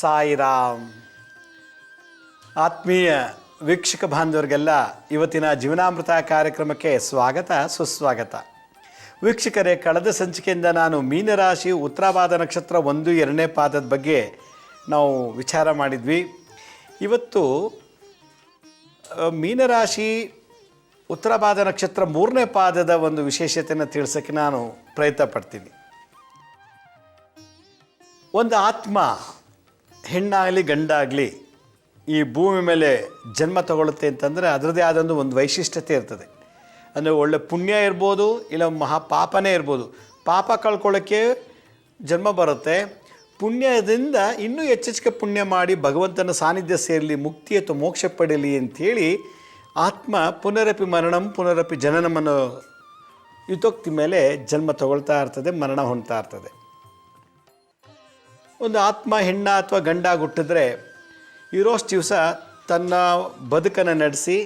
ಸಾಯಿರಾಮ್. ಆತ್ಮೀಯ ವೀಕ್ಷಕ ಬಾಂಧವರಿಗೆಲ್ಲ ಇವತ್ತಿನ ಜೀವನಾಮೃತ ಕಾರ್ಯಕ್ರಮಕ್ಕೆ ಸ್ವಾಗತ, ಸುಸ್ವಾಗತ. ವೀಕ್ಷಕರೇ, ಕಳೆದ ಸಂಚಿಕೆಯಿಂದ ನಾನು ಮೀನರಾಶಿ, ಉತ್ತರಾಭಾದ ನಕ್ಷತ್ರ ಒಂದು, ಎರಡನೇ ಪಾದದ ಬಗ್ಗೆ ನಾವು ವಿಚಾರ ಮಾಡಿದ್ವಿ. ಇವತ್ತು ಮೀನರಾಶಿ, ಉತ್ತರಾಭಾದ ನಕ್ಷತ್ರ ಮೂರನೇ ಪಾದದ ಒಂದು ವಿಶೇಷತೆಯನ್ನು ತಿಳಿಸೋಕ್ಕೆ ನಾನು ಪ್ರಯತ್ನ ಪಡ್ತೀನಿ. ಒಂದು ಆತ್ಮ ಹೆಣ್ಣಾಗಲಿ ಗಂಡಾಗಲಿ ಈ ಭೂಮಿ ಮೇಲೆ ಜನ್ಮ ತಗೊಳುತ್ತೆ ಅಂತಂದರೆ ಅದರದೇ ಆದೊಂದು ಒಂದು ವೈಶಿಷ್ಟ್ಯತೆ ಇರ್ತದೆ. ಅಂದರೆ ಒಳ್ಳೆ ಪುಣ್ಯ ಇರ್ಬೋದು, ಇಲ್ಲ ಮಹಾ ಪಾಪನೇ ಇರ್ಬೋದು. ಪಾಪ ಕಳ್ಕೊಳ್ಳೋಕ್ಕೆ ಜನ್ಮ ಬರುತ್ತೆ. ಪುಣ್ಯದಿಂದ ಇನ್ನೂ ಹೆಚ್ಚೆಚ್ಚಿಗೆ ಪುಣ್ಯ ಮಾಡಿ ಭಗವಂತನ ಸಾನ್ನಿಧ್ಯ ಸೇರಲಿ, ಮುಕ್ತಿ ಅಥವಾ ಮೋಕ್ಷ ಪಡೀಲಿ ಅಂಥೇಳಿ ಆತ್ಮ ಪುನರಪಿ ಮರಣಂ, ಪುನರಪಿ ಜನನಮನ್ನು ಯುತೋಕ್ತಿ ಮೇಲೆ ಜನ್ಮ ತಗೊಳ್ತಾ ಇರ್ತದೆ, ಮರಣ ಹೊಂದ್ತಾ ಇರ್ತದೆ. ಒಂದು ಆತ್ಮ, ಹೆಣ್ಣ ಅಥವಾ ಗಂಡ ಹುಟ್ಟಿದ್ರೆ ಇರೋಷ್ಟು ದಿವಸ ತನ್ನ ಬದುಕನ್ನು ನಡೆಸಿ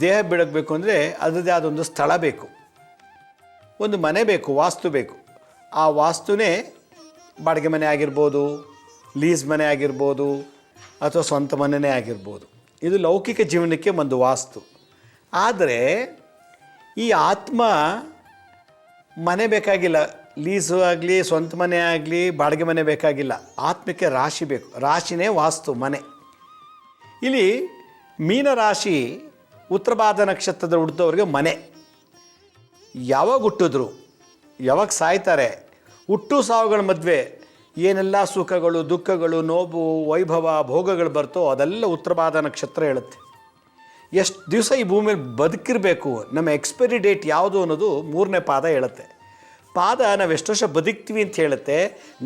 ದೇಹ ಬಿಡಗಬೇಕು ಅಂದರೆ ಅದರದೇ ಆದೊಂದು ಸ್ಥಳ ಬೇಕು. ಒಂದು ಮನೆ ಬೇಕು, ವಾಸ್ತು ಬೇಕು. ಆ ವಾಸ್ತುನೇ ಬಾಡಿಗೆ ಮನೆ ಆಗಿರ್ಬೋದು, ಲೀಸ್ ಮನೆ ಆಗಿರ್ಬೋದು ಅಥವಾ ಸ್ವಂತ ಮನೆಯೇ ಆಗಿರ್ಬೋದು. ಇದು ಲೌಕಿಕ ಜೀವನಕ್ಕೆ ಒಂದು ವಾಸ್ತು. ಆದರೆ ಈ ಆತ್ಮ ಮನೆ ಬೇಕಾಗಿಲ್ಲ. ಲೀಸು ಆಗಲಿ, ಸ್ವಂತ ಮನೆ ಆಗಲಿ, ಬಾಡಿಗೆ ಮನೆ ಬೇಕಾಗಿಲ್ಲ. ಆತ್ಮಕ್ಕೆ ರಾಶಿ ಬೇಕು. ರಾಶಿನೇ ವಾಸ್ತು, ಮನೆ. ಇಲ್ಲಿ ಮೀನರಾಶಿ ಭಾರತ ನಕ್ಷತ್ರದ ಹುಟ್ಟಿದವ್ರಿಗೆ ಮನೆ. ಯಾವಾಗ ಹುಟ್ಟಿದ್ರು, ಯಾವಾಗ ಸಾಯ್ತಾರೆ, ಹುಟ್ಟು ಸಾವುಗಳ ಮದುವೆ, ಏನೆಲ್ಲ ಸುಖಗಳು, ದುಃಖಗಳು, ನೋವು, ವೈಭವ, ಭೋಗಗಳು ಬರ್ತೋ ಅದೆಲ್ಲ ಉತ್ತರಭಾದ ನಕ್ಷತ್ರ ಹೇಳುತ್ತೆ. ಎಷ್ಟು ದಿವಸ ಈ ಭೂಮಿಯಲ್ಲಿ ಬದುಕಿರಬೇಕು, ನಮ್ಮ ಎಕ್ಸ್ಪೈರಿ ಡೇಟ್ ಯಾವುದು ಅನ್ನೋದು ಮೂರನೇ ಪಾದ ಹೇಳುತ್ತೆ. ಪಾದ ನಾವು ಎಷ್ಟು ವರ್ಷ ಬದುಕ್ತೀವಿ ಅಂತ ಹೇಳುತ್ತೆ,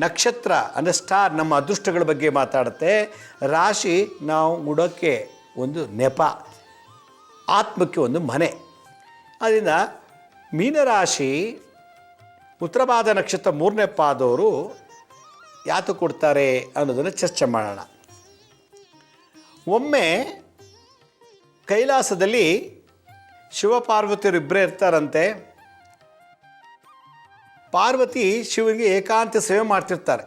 ನಕ್ಷತ್ರ ಅಂದರೆ ಸ್ಟಾರ್ ನಮ್ಮ ಅದೃಷ್ಟಗಳ ಬಗ್ಗೆ ಮಾತಾಡುತ್ತೆ, ರಾಶಿ ನಾವು ಉಡೋಕ್ಕೆ ಒಂದು ನೆಪ, ಆತ್ಮಕ್ಕೆ ಒಂದು ಮನೆ. ಅದರಿಂದ ಮೀನರಾಶಿ ಉತ್ತರಭಾದ ನಕ್ಷತ್ರ ಮೂರನೇ ಪಾದವರು ಯಾತು ಕೊಡ್ತಾರೆ ಅನ್ನೋದನ್ನು ಚರ್ಚೆ ಮಾಡೋಣ. ಒಮ್ಮೆ ಕೈಲಾಸದಲ್ಲಿ ಶಿವಪಾರ್ವತಿಯರು ಇಬ್ಬರೇ ಇರ್ತಾರಂತೆ ಪಾರ್ವತಿ ಶಿವನಿಗೆ ಏಕಾಂತ ಸೇವೆ ಮಾಡ್ತಿರ್ತಾರೆ.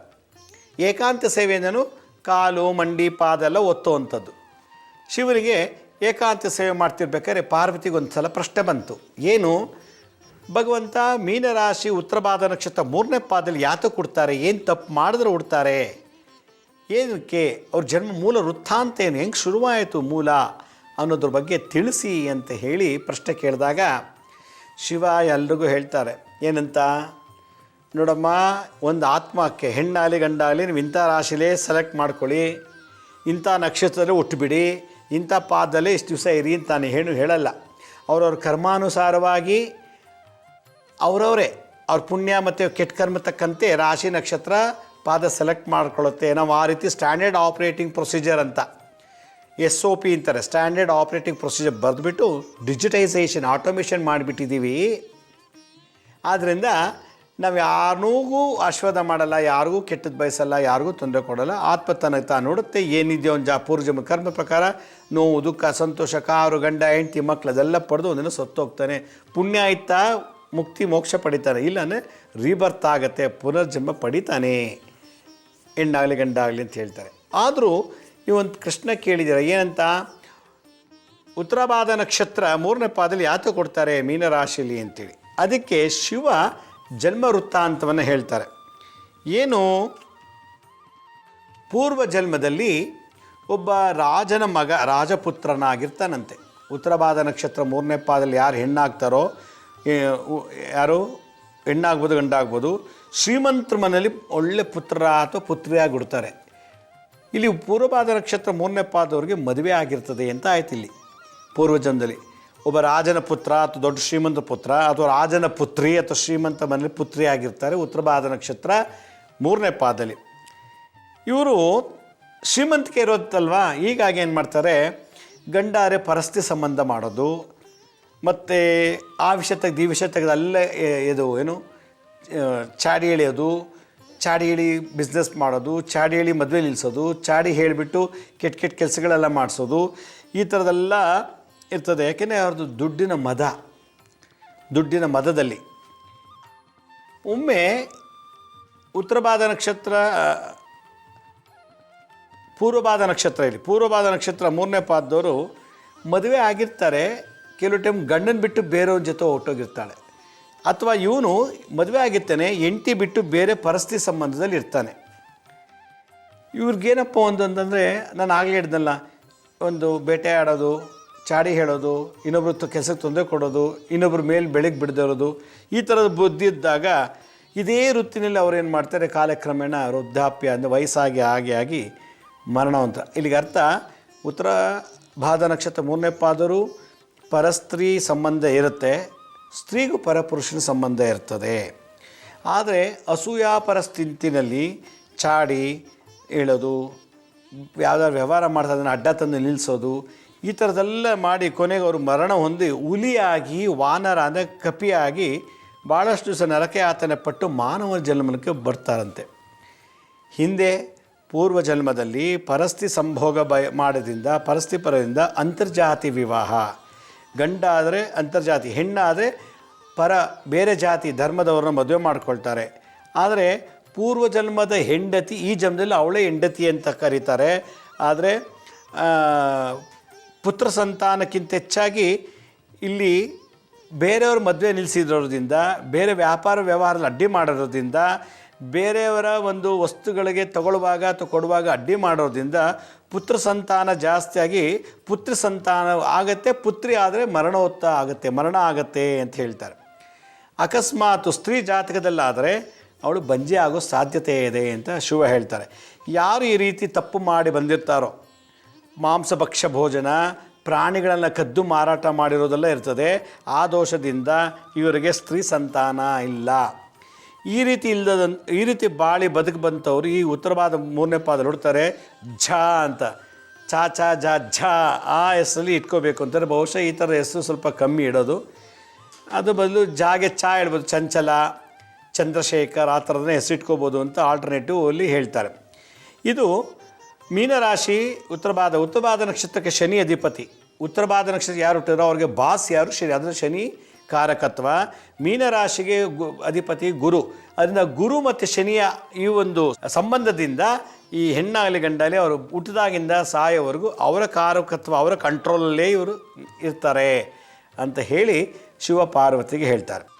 ಏಕಾಂತ ಸೇವೆಯಿಂದನು ಕಾಲು, ಮಂಡಿ ಪಾದ ಎಲ್ಲ ಒತ್ತುವಂಥದ್ದು. ಶಿವನಿಗೆ ಏಕಾಂತ ಸೇವೆ ಮಾಡ್ತಿರ್ಬೇಕಾದ್ರೆ ಪಾರ್ವತಿಗೊಂದು ಸಲ ಪ್ರಶ್ನೆ ಬಂತು. ಏನು? ಭಗವಂತ ಮೀನರಾಶಿ ಉತ್ತರಭಾದ ನಕ್ಷತ್ರ ಮೂರನೇ ಪಾದಲ್ಲಿ ಯಾತಕ್ಕೆ ಕೊಡ್ತಾರೆ ಏನು ತಪ್ಪು ಮಾಡಿದ್ರೆ ಹುಡ್ತಾರೆ? ಏನಕ್ಕೆ? ಅವ್ರ ಜನ್ಮ ಮೂಲ ವೃತ್ತಾಂತ ಏನು? ಹೆಂಗೆ ಶುರುವಾಯಿತು ಮೂಲ ಅನ್ನೋದ್ರ ಬಗ್ಗೆ ತಿಳಿಸಿ ಅಂತ ಹೇಳಿ ಪ್ರಶ್ನೆ ಕೇಳಿದಾಗ ಶಿವ ಎಲ್ರಿಗೂ ಹೇಳ್ತಾರೆ. ಏನಂತ? ನೋಡಮ್ಮ, ಒಂದು ಆತ್ಮಕ್ಕೆ, ಹೆಣ್ಣಾಲಿ ಗಂಡಾಗಲಿ ನೀವು ಇಂಥ ರಾಶಿಲೇ ಸೆಲೆಕ್ಟ್ ಮಾಡ್ಕೊಳ್ಳಿ. ಇಂಥ ನಕ್ಷತ್ರದಲ್ಲಿ ಹುಟ್ಟುಬಿಡಿ ಇಂಥ ಪಾದದಲ್ಲೇ ಇಷ್ಟು ದಿವಸ ಇರಿ ಅಂತ ನಾನು ಹೇಳು ಹೇಳಲ್ಲ. ಅವ್ರವ್ರ ಕರ್ಮಾನುಸಾರವಾಗಿ ಅವರವರೇ, ಅವ್ರ ಪುಣ್ಯ ಮತ್ತು ಕೆಟ್ಟ ಕರ್ಮ ತಕ್ಕಂತೆ ರಾಶಿ ನಕ್ಷತ್ರ ಪಾದ ಸೆಲೆಕ್ಟ್ ಮಾಡ್ಕೊಳ್ಳುತ್ತೆ. ನಾವು ಆ ರೀತಿ ಸ್ಟ್ಯಾಂಡರ್ಡ್ ಆಪ್ರೇಟಿಂಗ್ ಪ್ರೊಸೀಜರ್ ಅಂತ. ಎಸ್ ಒ ಪಿ ಅಂತಾರೆ ಸ್ಟ್ಯಾಂಡರ್ಡ್ ಆಪ್ರೇಟಿಂಗ್ ಪ್ರೊಸೀಜರ್ ಬರೆದ್ಬಿಟ್ಟು ಡಿಜಿಟೈಸೇಷನ್ ಆಟೋಮೇಷನ್ ಮಾಡಿಬಿಟ್ಟಿದ್ದೀವಿ. ಆದ್ದರಿಂದ ನಾವು ಯಾರಿಗೂ ಆಶೀರ್ವಾದ ಮಾಡಲ್ಲ, ಯಾರಿಗೂ ಕೆಟ್ಟದ್ದು ಬಯಸಲ್ಲ, ಯಾರಿಗೂ ತೊಂದರೆ ಕೊಡಲ್ಲ. ಆತ್ಮ ತನಗೆ ತಾನು ನೋಡುತ್ತೆ, ಏನಿದೆಯೋ ಒಂದು ಜಾ ಪೂರ್ಜಮ ಕರ್ಮ ಪ್ರಕಾರ ನೋವು, ದುಃಖ, ಸಂತೋಷ, ಕಾರು, ಗಂಡ, ಹೆಂಡತಿ ಮಕ್ಕಳು ಅದೆಲ್ಲ ಪಡೆದು ಒಂದಿನ ಸತ್ತೋಗ್ತಾನೆ. ಪುಣ್ಯ ಆಯ್ತಾ? ಮುಕ್ತಿ, ಮೋಕ್ಷ ಪಡಿತಾನೆ ಇಲ್ಲಾಂದರೆ ರೀಬರ್ತ್ ಆಗತ್ತೆ, ಪುನರ್ಜನ್ಮ ಪಡಿತಾನೆ. ಹೆಣ್ಣಾಗಲಿ ಗಂಡ ಆಗಲಿ ಅಂತ ಹೇಳ್ತಾರೆ. ಆದರೂ ನೀವೊಂದು ಕೃಷ್ಣ ಕೇಳಿದ್ದೀರ ಏನಂತ? ಉತ್ತರಾಭಾದ ನಕ್ಷತ್ರ ಮೂರನೇ ಪಾದಲ್ಲಿ ಯಾತ ಕೊಡ್ತಾರೆ ಮೀನರಾಶಿಯಲ್ಲಿ ಅಂತೇಳಿ. ಅದಕ್ಕೆ ಶಿವ ಜನ್ಮ ವೃತ್ತಾಂತವನ್ನು ಹೇಳ್ತಾರೆ. ಏನು? ಪೂರ್ವ ಜನ್ಮದಲ್ಲಿ ಒಬ್ಬ ರಾಜನ ಮಗ, ರಾಜಪುತ್ರನಾಗಿರ್ತಾನಂತೆ. ಉತ್ತರಭಾದ ನಕ್ಷತ್ರ ಮೂರನೇ ಪಾದಲ್ಲಿ ಯಾರು ಹೆಣ್ಣಾಗ್ತಾರೋ ಯಾರು? ಹೆಣ್ಣಾಗ್ಬೋದು, ಗಂಡಾಗ್ಬೋದು, ಶ್ರೀಮಂತರ ಮನೆಯಲ್ಲಿ ಒಳ್ಳೆ ಪುತ್ರ ಅಥವಾ ಪುತ್ರಿಯಾಗಿ ಹುಡ್ತಾರೆ ಇಲ್ಲಿ ಪೂರ್ವಪಾದ ನಕ್ಷತ್ರ ಮೂರನೇ ಪಾದವ್ರಿಗೆ ಮದುವೆ ಆಗಿರ್ತದೆ ಅಂತ ಆಯ್ತು ಇಲ್ಲಿ ಪೂರ್ವಜನ್ಮದಲ್ಲಿ ಒಬ್ಬ ರಾಜನ ಪುತ್ರ ಅಥವಾ ದೊಡ್ಡ ಶ್ರೀಮಂತ ಪುತ್ರ ಅಥವಾ ರಾಜನ ಪುತ್ರಿ ಅಥವಾ ಶ್ರೀಮಂತ ಮನೆಯಲ್ಲಿ ಪುತ್ರಿ ಆಗಿರ್ತಾರೆ, ಉತ್ತರ ಭಾದ ನಕ್ಷತ್ರ ಮೂರನೇ ಪಾದಲಿ. ಇವರು ಶ್ರೀಮಂತಿಕೆ ಇರೋದಲ್ವಾ ಹೀಗಾಗಿ ಏನು ಮಾಡ್ತಾರೆ? ಗಂಡಾರೆ ಪರಸ್ತಿ ಸಂಬಂಧ ಮಾಡೋದು, ಮತ್ತು ಆ ವಿಷಯ ತೆಗೆದು, ಈ ವಿಷಯ ತೆಗೆದು ಅಲ್ಲೇ ಇದು ಏನು ಚಾಡಿ ಎಳೆಯೋದು, ಚಾಡಿ ಹೇಳಿ ಬಿಸ್ನೆಸ್ ಮಾಡೋದು, ಚಾಡಿ ಹೇಳಿ ಮದುವೆ ನಿಲ್ಲಿಸೋದು ಚಾಡಿ ಹೇಳಿಬಿಟ್ಟು ಕೆಟ್ಟ ಕೆಟ್ಟ ಕೆಲಸಗಳೆಲ್ಲ ಮಾಡಿಸೋದು, ಈ ಥರದೆಲ್ಲ ಇರ್ತದೆ. ಯಾಕೆಂದರೆ ಅವ್ರದ್ದು ದುಡ್ಡಿನ ಮದ, ದುಡ್ಡಿನ ಮದದಲ್ಲಿ. ಒಮ್ಮೆ ಉತ್ತರಬಾದ ನಕ್ಷತ್ರ ಪೂರ್ವವಾದ ನಕ್ಷತ್ರ ಇಲ್ಲಿ ಪೂರ್ವಬಾದ ನಕ್ಷತ್ರ ಮೂರನೇ ಪಾದದವರು ಮದುವೆ ಆಗಿರ್ತಾರೆ. ಕೆಲವು ಟೈಮ್ ಗಂಡನ ಬಿಟ್ಟು ಬೇರೆಯವ್ರ ಜೊತೆ ಹೊಟ್ಟೋಗಿರ್ತಾಳೆ ಅಥವಾ ಇವನು ಮದುವೆ ಆಗಿರ್ತಾನೆ, ಹೆಂಡತಿ ಬಿಟ್ಟು ಬೇರೆ ಪರಿಸ್ಥಿತಿ ಸಂಬಂಧದಲ್ಲಿ ಇರ್ತಾನೆ. ಇವ್ರಿಗೇನಪ್ಪ ಒಂದು ಅಂತಂದರೆ, ನಾನು ಆಗಲೇ ಹಿಡ್ದಲ್ಲ ಒಂದು ಬೇಟೆ ಆಡೋದು ಚಾಡಿ ಹೇಳೋದು, ಇನ್ನೊಬ್ರ ಕೆಲಸಕ್ಕೆ ತೊಂದರೆ ಕೊಡೋದು, ಇನ್ನೊಬ್ರ ಮೇಲೆ ಬೆಳಗ್ಗೆ ಬಿಡದಿರೋದು, ಈ ಥರದ ಬುದ್ಧಿ ಇದ್ದಾಗ ಇದೇ ವೃತ್ತಿನಲ್ಲಿ ಏನು ಮಾಡ್ತಾರೆ, ಕಾಲಕ್ರಮೇಣ ವೃದ್ಧಾಪ್ಯ ಅಂದರೆ ವಯಸ್ಸಾಗಿ ಆಗಿ ಆಗಿ ಮರಣವಂತ ಇಲ್ಲಿಗೆ ಅರ್ಥ, ಉತ್ತರ ಭಾದ ನಕ್ಷತ್ರ ಮೂರನೇ ಪಾದರು, ಪರಸ್ತ್ರೀ ಸಂಬಂಧ ಇರುತ್ತೆ, ಸ್ತ್ರೀಗೂ ಪರಪುರುಷನ ಸಂಬಂಧ ಇರ್ತದೆ. ಆದರೆ ಅಸೂಯಾ ಪರಿಸ್ಥಿತಿನಲ್ಲಿ ಚಾಡಿ ಹೇಳೋದು, ಯಾವ್ದಾದ್ರು ವ್ಯವಹಾರ ಮಾಡ್ತಾ ಅದನ್ನು ಅಡ್ಡ ತಂದು ನಿಲ್ಲಿಸೋದು ಈ ಥರದೆಲ್ಲ ಮಾಡಿ ಕೊನೆಗೆ ಅವರು ಮರಣ ಹೊಂದಿ ಹುಲಿಯಾಗಿ ವಾನರ ಅಂದರೆ ಕಪಿಯಾಗಿ ಭಾಳಷ್ಟು ದಿವಸ ನರಕೆ ಆತನ ಪಟ್ಟು ಮಾನವ ಜನ್ಮಕ್ಕೆ ಬರ್ತಾರಂತೆ. ಹಿಂದೆ ಪೂರ್ವ ಜನ್ಮದಲ್ಲಿ ಪರಸ್ತಿ ಸಂಭೋಗ ಬಯ ಮಾಡೋದ್ರಿಂದ, ಪರಸ್ತಿ ಪರದಿಂದ ಅಂತರ್ಜಾತಿ ವಿವಾಹ. ಗಂಡ ಆದರೆ ಅಂತರ್ಜಾತಿ, ಹೆಣ್ಣಾದರೆ ಪರ ಬೇರೆ ಜಾತಿ ಧರ್ಮದವ್ರನ್ನ ಮದುವೆ ಮಾಡ್ಕೊಳ್ತಾರೆ. ಆದರೆ ಪೂರ್ವ ಜನ್ಮದ ಹೆಂಡತಿ, ಈ ಜನ್ಮದಲ್ಲಿ ಅವಳೇ ಹೆಂಡತಿ ಅಂತ ಕರೀತಾರೆ. ಆದರೆ ಪುತ್ರ ಸಂತಾನಕ್ಕಿಂತ ಹೆಚ್ಚಾಗಿ ಇಲ್ಲಿ ಬೇರೆಯವ್ರ ಮದುವೆ ನಿಲ್ಲಿಸಿರೋದ್ರಿಂದ ಬೇರೆ ವ್ಯಾಪಾರ ವ್ಯವಹಾರದಲ್ಲಿ ಅಡ್ಡಿ ಮಾಡಿರೋದ್ರಿಂದ, ಬೇರೆಯವರ ಒಂದು ವಸ್ತುಗಳಿಗೆ ತಗೊಳ್ಳುವಾಗ ಅಥವಾ ಕೊಡುವಾಗ ಅಡ್ಡಿ ಮಾಡೋದ್ರಿಂದ ಪುತ್ರ ಸಂತಾನ ಜಾಸ್ತಿಯಾಗಿ ಪುತ್ರ ಸಂತಾನ ಆಗತ್ತೆ, ಪುತ್ರಿ ಆದರೆ ಮರಣೋತ್ತ ಆಗುತ್ತೆ, ಮರಣ ಆಗತ್ತೆ ಅಂತ ಹೇಳ್ತಾರೆ. ಅಕಸ್ಮಾತ್ ಸ್ತ್ರೀ ಜಾತಕದಲ್ಲಾದರೆ ಅವಳು ಬಂಜೆ ಆಗೋ ಸಾಧ್ಯತೆ ಇದೆ ಅಂತ ಶಿವ ಹೇಳ್ತಾರೆ. ಯಾರು ಈ ರೀತಿ ತಪ್ಪು ಮಾಡಿ ಬಂದಿರ್ತಾರೋ ಮಾಂಸಭಕ್ಷ ಭೋಜನ ಪ್ರಾಣಿಗಳನ್ನು ಕದ್ದು ಮಾರಾಟ ಮಾಡಿರೋದೆಲ್ಲ ಇರ್ತದೆ. ಆ ದೋಷದಿಂದ ಇವರಿಗೆ ಸ್ತ್ರೀ ಸಂತಾನ ಇಲ್ಲ. ಈ ರೀತಿ ಇಲ್ಲದ ಈ ರೀತಿ ಬಾಳಿ ಬದುಕು ಬಂತವ್ರು ಈ ಉತ್ತರವಾದ ಮೂರನೇ ಪಾದ ನೋಡ್ತಾರೆ ಝ ಅಂತ. ಚಾ ಚಾ ಜಾ ಝ ಆ ಹೆಸರಲ್ಲಿ ಇಟ್ಕೋಬೇಕು ಅಂತಾರೆ ಬಹುಶಃ ಈ ಥರ ಹೆಸರು ಸ್ವಲ್ಪ ಕಮ್ಮಿ ಇಡೋದು. ಅದು ಬದಲು ಜಾಗೆ ಚಾ ಇಡ್ಬೋದು, ಚಂಚಲ, ಚಂದ್ರಶೇಖರ್ ಆ ಥರದನ್ನೇ ಹೆಸರು ಇಟ್ಕೋಬೋದು ಅಂತ ಆಲ್ಟರ್ನೇಟಿವ್ ಅಲ್ಲಿ ಹೇಳ್ತಾರೆ. ಇದು ಮೀನರಾಶಿ ಉತ್ತರಬಾದ ಉತ್ತರಭಾದ ನಕ್ಷತ್ರಕ್ಕೆ ಶನಿ ಅಧಿಪತಿ. ಉತ್ತರಭಾದ ನಕ್ಷತ್ರ ಯಾರು ಹುಟ್ಟಿರೋ ಅವ್ರಿಗೆ ಬಾಸ್ ಯಾರು? ಶನಿ, ಅದರ ಶನಿ ಕಾರಕತ್ವ. ಮೀನರಾಶಿಗೆ ಗು, ಅಧಿಪತಿ ಗುರು. ಅದರಿಂದ ಗುರು ಮತ್ತು ಶನಿಯ ಈ ಒಂದು ಸಂಬಂಧದಿಂದ ಈ ಹೆಣ್ಣಾಗಲಿ ಗಂಡಾಗಲಿ ಅವರು ಹುಟ್ಟಿದಾಗಿಂದ ಸಾಯೋವರೆಗೂ ಅವರ ಕಾರಕತ್ವ, ಅವರ ಕಂಟ್ರೋಲಲ್ಲೇ ಇವರು ಇರ್ತಾರೆ ಅಂತ ಹೇಳಿ ಶಿವ ಪಾರ್ವತಿಗೆ ಹೇಳ್ತಾರೆ.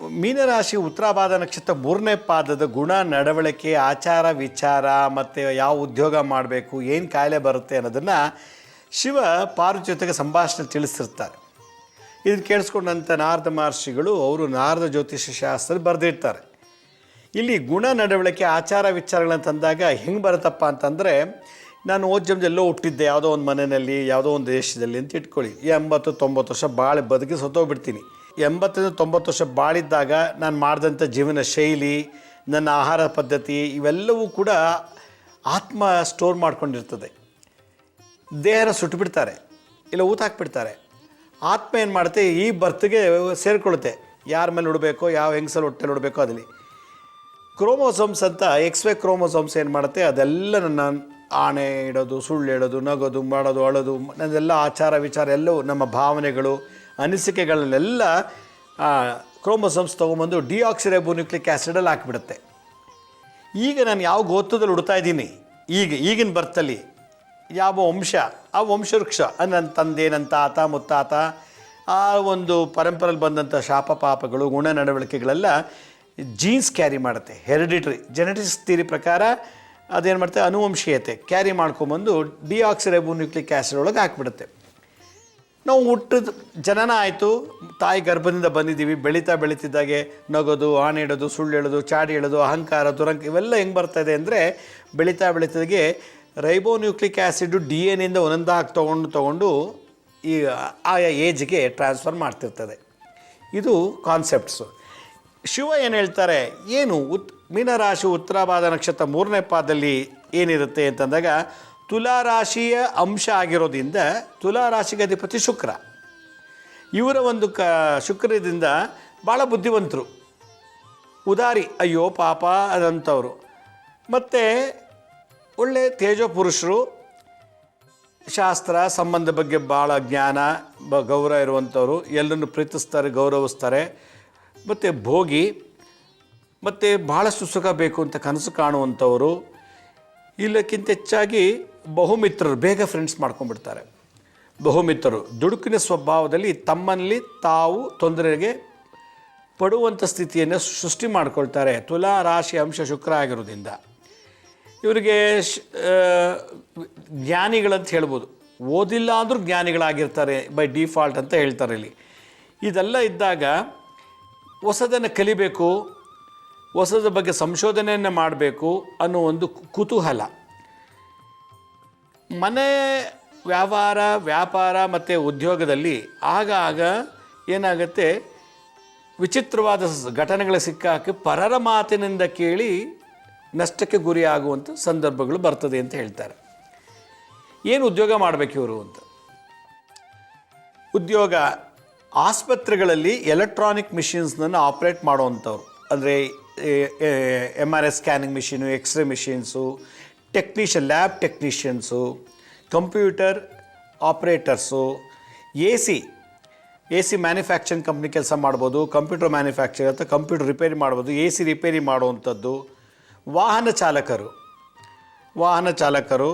ಮೀನರಾಶಿ ಉತ್ತರಾಭಾದ ನಕ್ಷತ್ರ ಮೂರನೇ ಪಾದದ ಗುಣ, ನಡವಳಿಕೆ, ಆಚಾರ ವಿಚಾರ, ಮತ್ತು ಯಾವ ಉದ್ಯೋಗ ಮಾಡಬೇಕು, ಏನು ಕಾಯಿಲೆ ಬರುತ್ತೆ ಅನ್ನೋದನ್ನು ಶಿವ ಪಾರು ಜೊತೆಗೆ ಸಂಭಾಷಣೆ ತಿಳಿಸಿರ್ತಾರೆ. ಇದನ್ನು ಕೇಳಿಸ್ಕೊಂಡಂಥ ನಾರದ ಮಹರ್ಷಿಗಳು ಅವರು ನಾರದ ಜ್ಯೋತಿಷ್ಯ ಶಾಸ್ತ್ರ ಬರೆದಿರ್ತಾರೆ. ಇಲ್ಲಿ ಗುಣ, ನಡವಳಿಕೆ, ಆಚಾರ ವಿಚಾರಗಳನ್ನ ತಂದಾಗ ಹೆಂಗೆ ಬರುತ್ತಪ್ಪ ಅಂತಂದರೆ, ನಾನು ಓದ್ ಜಮ್ದು ಹುಟ್ಟಿದ್ದೆ, ಯಾವುದೋ ಒಂದು ಮನೆಯಲ್ಲಿ, ಯಾವುದೋ ಒಂದು ದೇಶದಲ್ಲಿ ಅಂತ ಇಟ್ಕೊಳ್ಳಿ. ಎಂಬತ್ತು ತೊಂಬತ್ತು ವರ್ಷ ಭಾಳ ಬದುಕಿ ಸತ್ತೋಗ್ಬಿಡ್ತೀನಿ. ಎಂಬತ್ತರಿಂದ ತೊಂಬತ್ತು ವರ್ಷ ಬಾಳಿದ್ದಾಗ ನಾನು ಮಾಡಿದಂಥ ಜೀವನ ಶೈಲಿ, ನನ್ನ ಆಹಾರ ಪದ್ಧತಿ ಇವೆಲ್ಲವೂ ಕೂಡ ಆತ್ಮ ಸ್ಟೋರ್ ಮಾಡ್ಕೊಂಡಿರ್ತದೆ. ದೇಹನ ಸುಟ್ಟುಬಿಡ್ತಾರೆ ಇಲ್ಲ ಊತ ಹಾಕ್ಬಿಡ್ತಾರೆ. ಆತ್ಮ ಏನು ಮಾಡುತ್ತೆ, ಈ ಬರ್ತ್ಗೆ ಸೇರಿಕೊಳ್ಳುತ್ತೆ. ಯಾರ ಮೇಲೆ ಉಡಬೇಕೋ, ಯಾವ ಹೆಂಗಸಲ್ಲಿ ಹೊಟ್ಟೆಲಿ ಉಡಬೇಕೋ ಅದಲ್ಲಿ ಕ್ರೋಮೋಸೋಮ್ಸ್ ಅಂತ ಎಕ್ಸ್ ವೈ ಕ್ರೋಮೋಸೋಮ್ಸ್ ಏನು ಮಾಡುತ್ತೆ, ಅದೆಲ್ಲ ನನ್ನ ಆಣೆ ಇಡೋದು, ಸುಳ್ಳು ಹೇಳೋದು, ನಗೋದು, ಮಾಡೋದು, ಅಳೋದು, ನನ್ನೆಲ್ಲ ಆಚಾರ ವಿಚಾರ ಎಲ್ಲವೂ ನಮ್ಮ ಭಾವನೆಗಳು ಅನಿಸಿಕೆಗಳನ್ನೆಲ್ಲ ಕ್ರೋಮೋಸೋಮ್ಸ್ ತೊಗೊಂಬಂದು ಡಿಆಕ್ಸಿರೈಬೋನ್ಯೂಕ್ಲಿಕ್ ಆ್ಯಸಿಡಲ್ಲಿ ಹಾಕ್ಬಿಡುತ್ತೆ. ಈಗ ನಾನು ಯಾವ ಗೋತ್ರದಲ್ಲಿ ಹುಡ್ತಾ ಇದ್ದೀನಿ? ಈಗ, ಈಗಿನ ಬರ್ತಲ್ಲಿ ಯಾವ ವಂಶ? ಆ ವಂಶವೃಕ್ಷ. ನನ್ನ ತಂದೆ, ನನ್ನ ತಾತ, ಮುತ್ತಾತ, ಆ ಒಂದು ಪರಂಪರೆಯಲ್ಲಿ ಬಂದಂಥ ಶಾಪ ಪಾಪಗಳು, ಗುಣ ನಡವಳಿಕೆಗಳೆಲ್ಲ ಜೀನ್ಸ್ ಕ್ಯಾರಿ ಮಾಡುತ್ತೆ. ಹೆರಿಡಿಟ್ರಿ ಜೆನೆಟಿಕ್ಸ್ ಥಿಯರಿ ಪ್ರಕಾರ ಅದೇನು ಮಾಡುತ್ತೆ ಅನುವಂಶೀಯತೆ ಕ್ಯಾರಿ ಮಾಡ್ಕೊಂಬಂದು ಡಿಆಕ್ಸಿರೈಬೋನ್ಯೂಕ್ಲಿಕ್ ಆ್ಯಸಿಡ್ ಒಳಗೆ ಹಾಕ್ಬಿಡುತ್ತೆ. ನಾವು ಹುಟ್ಟಿದ ಜನನ ಆಯಿತು. ತಾಯಿ ಗರ್ಭದಿಂದ ಬಂದಿದ್ದೀವಿ. ಬೆಳೀತಾ ಬೆಳೀತಿದ್ದಾಗೆ ನಗೋದು ಆಣೆ ಇಡೋದು, ಸುಳ್ಳು ಹೇಳೋದು, ಚಾಡಿ ಹೇಳೋದು, ಅಹಂಕಾರ, ದುರಂಕ ಇವೆಲ್ಲ ಹೆಂಗೆ ಬರ್ತಾ ಇದೆ ಅಂದರೆ ಬೆಳೀತಾ ಬೆಳೀತಿದ್ದಾಗೆ ರೈಬೋನ್ಯೂಕ್ಲಿಕ್ ಆ್ಯಸಿಡು ಡಿ ಎನ್ ಇಂದ ಒಂದೊಂದಾಗಿ ತೊಗೊಂಡು ತೊಗೊಂಡು ಈ ಆಯಾ ಏಜ್ಗೆ ಟ್ರಾನ್ಸ್ಫರ್ ಮಾಡ್ತಿರ್ತದೆ. ಇದು ಕಾನ್ಸೆಪ್ಟ್ಸು. ಶಿವ ಏನು ಹೇಳ್ತಾರೆ? ಏನು ಉತ್ ಮೀನರಾಶಿ ಉತ್ತರಾಭಾದ ನಕ್ಷತ್ರ ಮೂರನೇ ಪಾದದಲ್ಲಿ ಏನಿರುತ್ತೆ ಅಂತಂದಾಗ ತುಲಾರಾಶಿಯ ಅಂಶ ಆಗಿರೋದ್ರಿಂದ ತುಲಾರಾಶಿಗೆ ಅಧಿಪತಿ ಶುಕ್ರ. ಇವರ ಒಂದು ಕ, ಶುಕ್ರದಿಂದ ಭಾಳ ಬುದ್ಧಿವಂತರು. ಉದಾರಿ, ಅಯ್ಯೋ ಪಾಪ ಅದಂಥವ್ರು ಮತ್ತು ಒಳ್ಳೆ ತೇಜೋ ಪುರುಷರು ಶಾಸ್ತ್ರ, ಸಂಬಂಧ ಬಗ್ಗೆ ಭಾಳ ಜ್ಞಾನ, ಬ, ಗೌರವ ಇರುವಂಥವ್ರು. ಎಲ್ಲರನ್ನು ಪ್ರೀತಿಸ್ತಾರೆ, ಗೌರವಿಸ್ತಾರೆ. ಮತ್ತು ಭೋಗಿ. ಮತ್ತು ಭಾಳಷ್ಟು ಸುಖ ಬೇಕು ಅಂತ ಕನಸು ಕಾಣುವಂಥವರು. ಇಲ್ಲಕ್ಕಿಂತ ಹೆಚ್ಚಾಗಿ ಬಹುಮಿತ್ರರು ಬೇಗ ಫ್ರೆಂಡ್ಸ್ ಮಾಡ್ಕೊಂಡ್ಬಿಡ್ತಾರೆ. ಬಹುಮಿತ್ರರು ದುಡುಕಿನ ಸ್ವಭಾವದಲ್ಲಿ ತಮ್ಮಲ್ಲಿ ತಾವು ತೊಂದರೆಗೆ ಪಡುವಂಥ ಸ್ಥಿತಿಯನ್ನು ಸೃಷ್ಟಿ ಮಾಡ್ಕೊಳ್ತಾರೆ. ತುಲಾ ರಾಶಿ ಅಂಶ ಶುಕ್ರ ಆಗಿರೋದ್ರಿಂದ. ಇವರಿಗೆ ಜ್ಞಾನಿಗಳಂತ ಹೇಳ್ಬೋದು. ಓದಿಲ್ಲ ಅಂದರೂ ಜ್ಞಾನಿಗಳಾಗಿರ್ತಾರೆ ಬೈ ಡಿಫಾಲ್ಟ್ ಅಂತ ಹೇಳ್ತಾರೆ ಇಲ್ಲಿ. ಇದೆಲ್ಲ ಇದ್ದಾಗ ಹೊಸದನ್ನು ಕಲಿಬೇಕು, ಹೊಸದ ಬಗ್ಗೆ ಸಂಶೋಧನೆಯನ್ನು ಮಾಡಬೇಕು ಅನ್ನೋ ಒಂದು ಕುತೂಹಲ. ಮನೆ ವ್ಯವಹಾರ ವ್ಯಾಪಾರ ಮತ್ತು ಉದ್ಯೋಗದಲ್ಲಿ ಆಗಾಗ ಏನಾಗುತ್ತೆ? ವಿಚಿತ್ರವಾದ ಘಟನೆಗಳು ಘಟನೆಗಳ ಸಿಕ್ಕಾಕಿ ಪರರ ಮಾತಿನಿಂದ ಕೇಳಿ ನಷ್ಟಕ್ಕೆ ಗುರಿಯಾಗುವಂಥ ಸಂದರ್ಭಗಳು ಬರ್ತದೆ ಅಂತ ಹೇಳ್ತಾರೆ. ಏನು ಉದ್ಯೋಗ ಮಾಡಬೇಕು ಇವರು ಅಂತ? ಉದ್ಯೋಗ ಆಸ್ಪತ್ರೆಗಳಲ್ಲಿ ಎಲೆಕ್ಟ್ರಾನಿಕ್ ಮಿಷಿನ್ಸ್ನನ್ನು ಆಪ್ರೇಟ್ ಮಾಡುವಂಥವ್ರು. ಅಂದರೆ M R S scanning machine, x ray machines technician lab technicians computer operators A C A C manufacturing company ಕೆಲಸ ಮಾಡ್ಬೋದು ಕಂಪ್ಯೂಟರ್ ಮ್ಯಾನುಫ್ಯಾಕ್ಚರ್ ಅಥವಾ ಕಂಪ್ಯೂಟರ್ ರಿಪೇರಿ ಮಾಡ್ಬೋದು ಎ ಸಿ ರಿಪೇರಿ ಮಾಡುವಂಥದ್ದು, ವಾಹನ ಚಾಲಕರು ವಾಹನ ಚಾಲಕರು